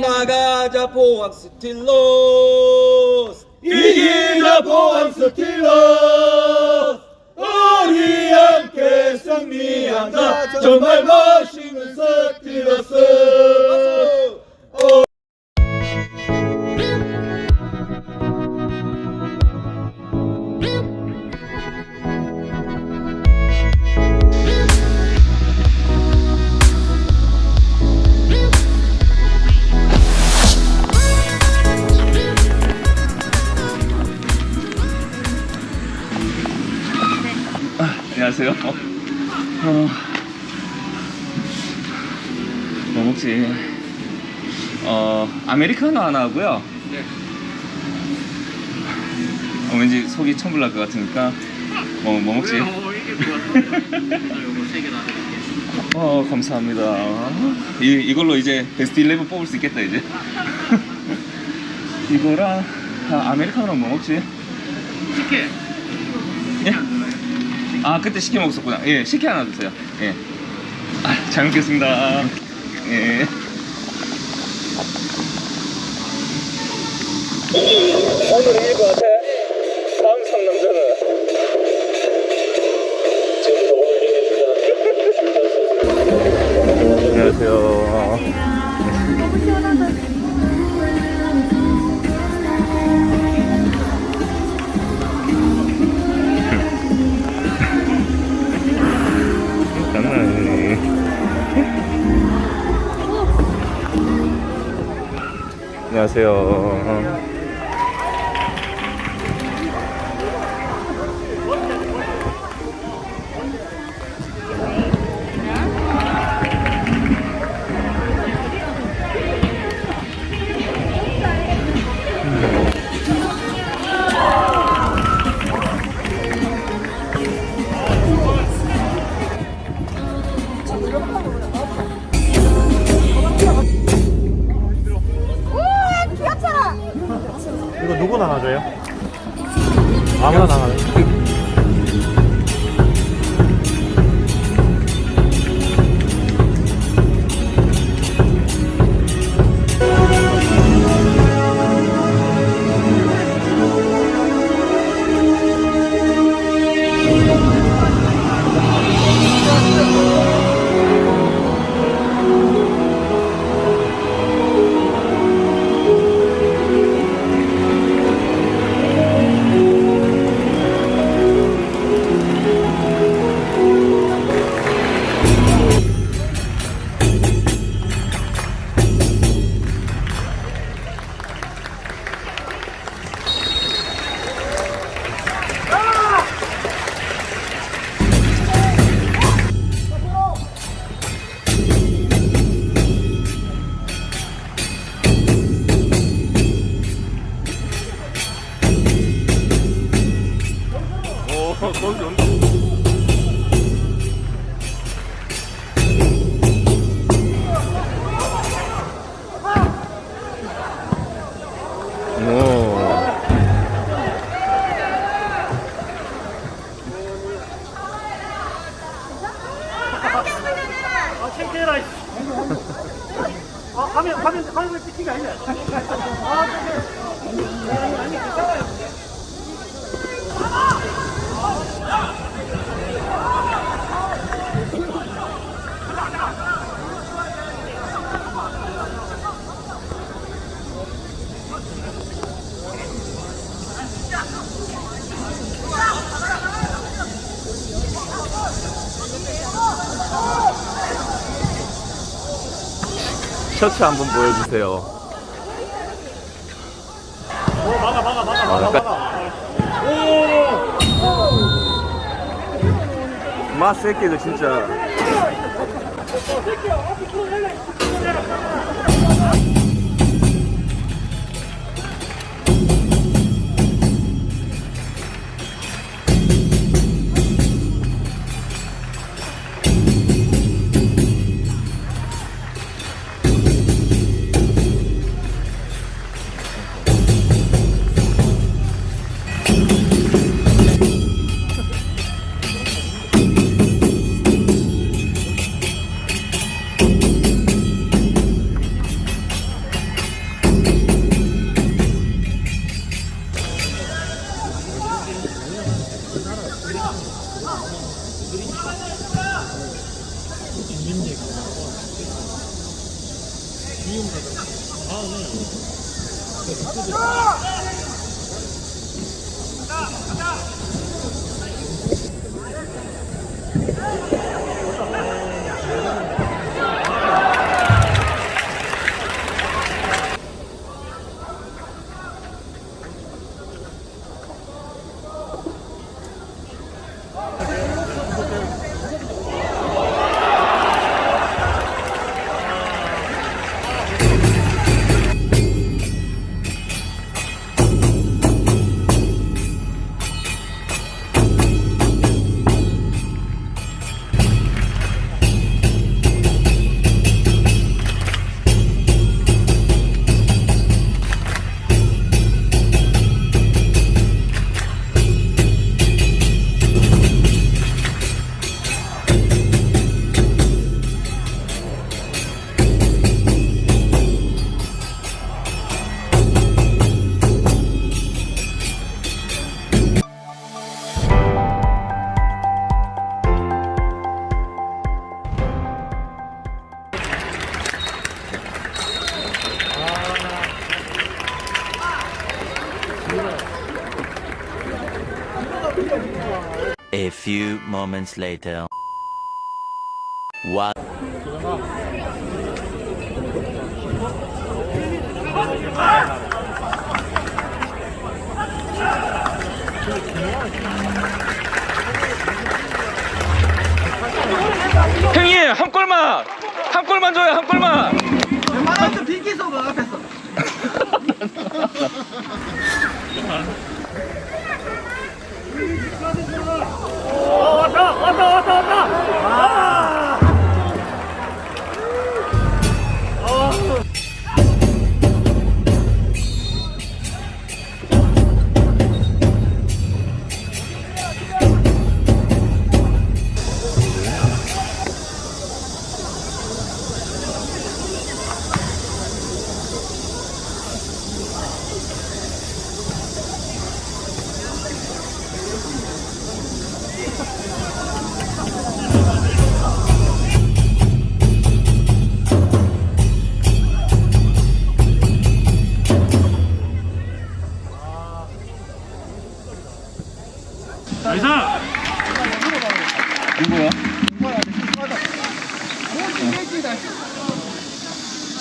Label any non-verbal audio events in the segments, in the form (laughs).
나가자 포항 스틸러스 이기자 포항 스틸러스 우리 함께 승리한다. 정말 멋있는 스틸러스 안녕하세요. 어, 어, 뭐 먹지? 어, 아메리카노 하나 하고요. 어, 왠지 속이 천불날 것 같으니까. 뭐, 뭐 먹지? 어, 감사합니다. 이, 이걸로 이제 베스트 11 뽑을 수 있겠다, 이제. (laughs) 이거랑, 아, 아메리카노 뭐 먹지? 식혜. 예? 아 그때 시켜 먹었었구나. 예, 식혜 하나 주세요. 예. 아, 잘 먹겠습니다. 예. 오늘 것 같아. 다음 상남자는. 지금부터 오늘 이길 (laughs) 안녕하세요. 안녕하세요. 셔츠 한번 보여주세요. 오, 막아, 막아, 막아, 아, 막아, 막아. 마 새끼들 진짜. A few moments later. One. 형님 한 골만 한 골만 줘요 한 골만 말한테 비키소 그 앞에서 (laughs) 왔다 왔다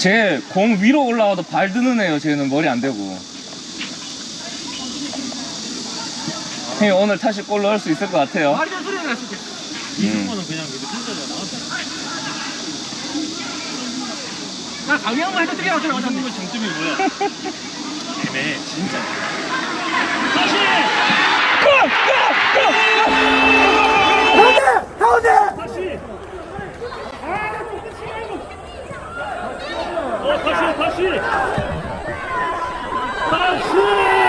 쟤 공 위로 올라와도 발 드는 애요. 쟤는 머리 안 대고. 형님 오늘 다시 골 넣을 수 있을 것 같아요. 말이 소리 나시게 음. 나 강의 한번 해도 드리라고 저는 어차피. 장점이 뭐야? (laughs) 애매해 진짜. 가운데! 다시 어 다시 다시. 다시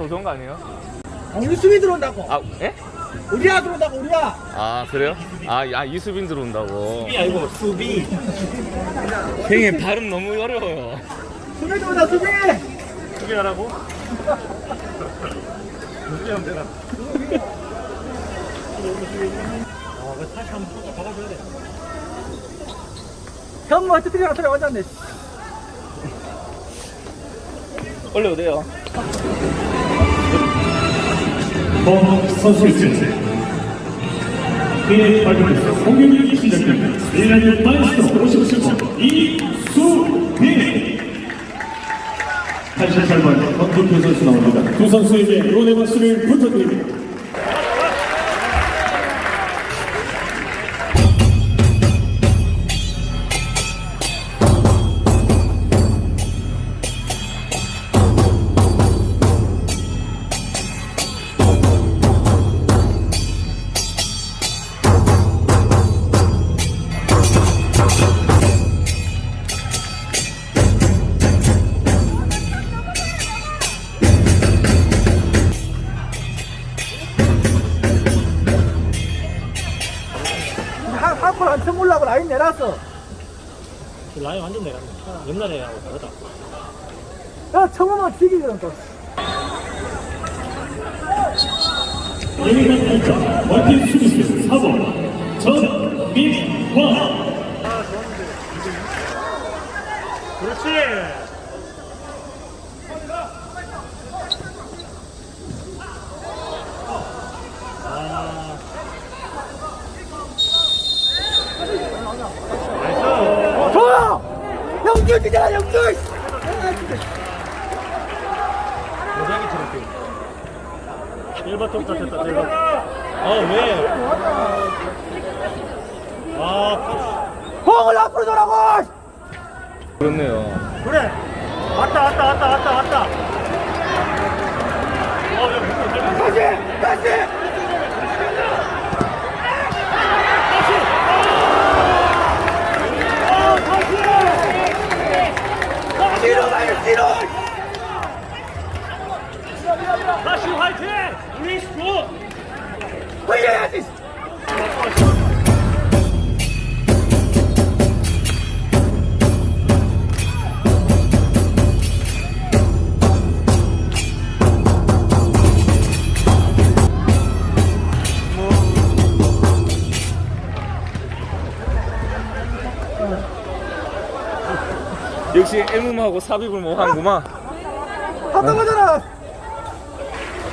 더 좋은 거 아니에요? 아, 우리 수비 들어온다고 아 예? 우리야 들어온다고 우리야 아 그래요? 아, 아 이수빈 들어온다고 수비 아니고 수비 형님 발음 너무 어려워요 수비 들어온다 수비 수비하라고? 수비하면 되나? 다시 한번 쭉 박아줘야 돼. 현무 헤트트릭 소리 완전네. 올려도 돼요. 범 선수였습니다. 그의 발표에서 공격이 시작됩니다. 1라운드 마이스터 57번 이수빈 88번 권국표 선수 나옵니다. 두 선수에게 응원의 박수를 부탁드립니다. 라인 완전 내렸네. 옛날에 하고 다르다. 야 청원아 튀기거든 또. 예민한 발자 멀티 수비수 4번 전민화 그렇지. 아. 나이스. 좋아. 영줄 뛰잖아 영줄. 모자기 저렇게. 1번 톱다 됐다, 1번. 아, 왜? 아, 공을 앞으로 돌아고. 그렇네요. 그래. 왔다, 왔다, 왔다, 왔다, 왔다. 어, 다시 다시. 뒤로 가요 뒤로. 다시 화이팅! 우리 스포! 흘려야지. 역시 M음하고 삽입을 뭐 하는구만. 한번 가잖아.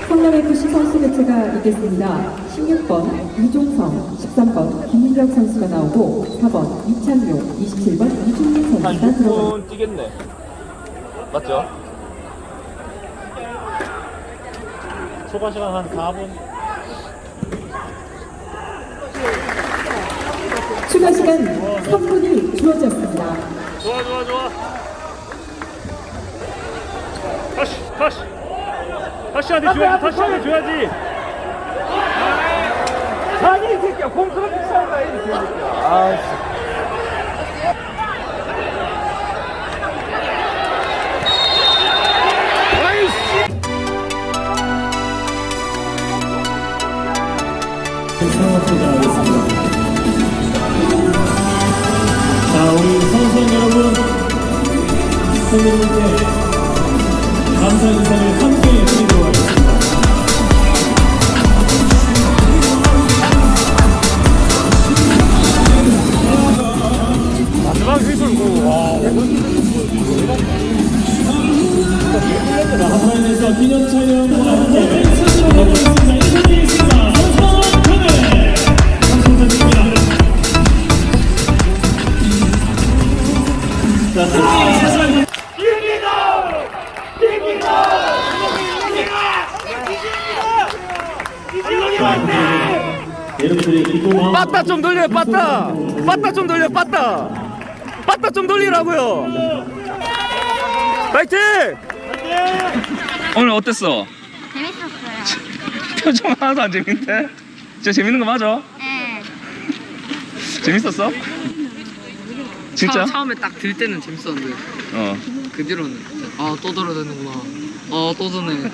성남FC 선수 교체가 있겠습니다. 16번 이종성, 13번 김민정 선수가 나오고 4번 이창용, 27번 이준민 한 선수가 들어갑니다. 6분 뛰겠네. 맞죠? 초과 시간 한 4분. 추가 시간 3분이 주어졌습니다. 좋아, 좋아, 좋아. 다시, 다시. 다시한테 줘야지, 다시한테 줘야지. 자기 이 새끼야 공 그렇게 싸운다 이 새끼야. 아. 하겠습니다. 자, 우리 선수원 여러분, 선생님께 감사 인사를 빠따 좀 돌려요, 빠따! 빠따 좀 돌려, 빠따! 빠따 좀 돌리라고요! 파이팅! 오늘 어땠어? 재밌었어요. (laughs) 표정 하나도 안 재밌는데? 진짜 재밌는 거 맞아? 네. 재밌었어? 진짜? 처, 음에 딱 들 때는 재밌었는데 어. 그 뒤로는 아또 들어야 되는구나 아또 드네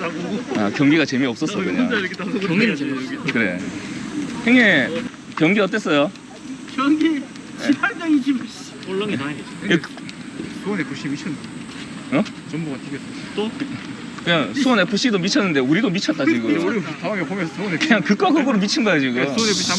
아, 경기가 재미없었어, 그냥. 경기는 재밌었어 그래. 형님, 경기 어땠어요? 경기 18장 20. 올렁이 다행이지. 예, 수원에 90 미쳤나? 어? 전부가 튀겼어. 또? 그냥 수원 FC도 미쳤는데 우리도 미쳤다 지금. 다음에 보면서 수원에 그냥 극과 극으로 미친 거야 지금. 수원에 93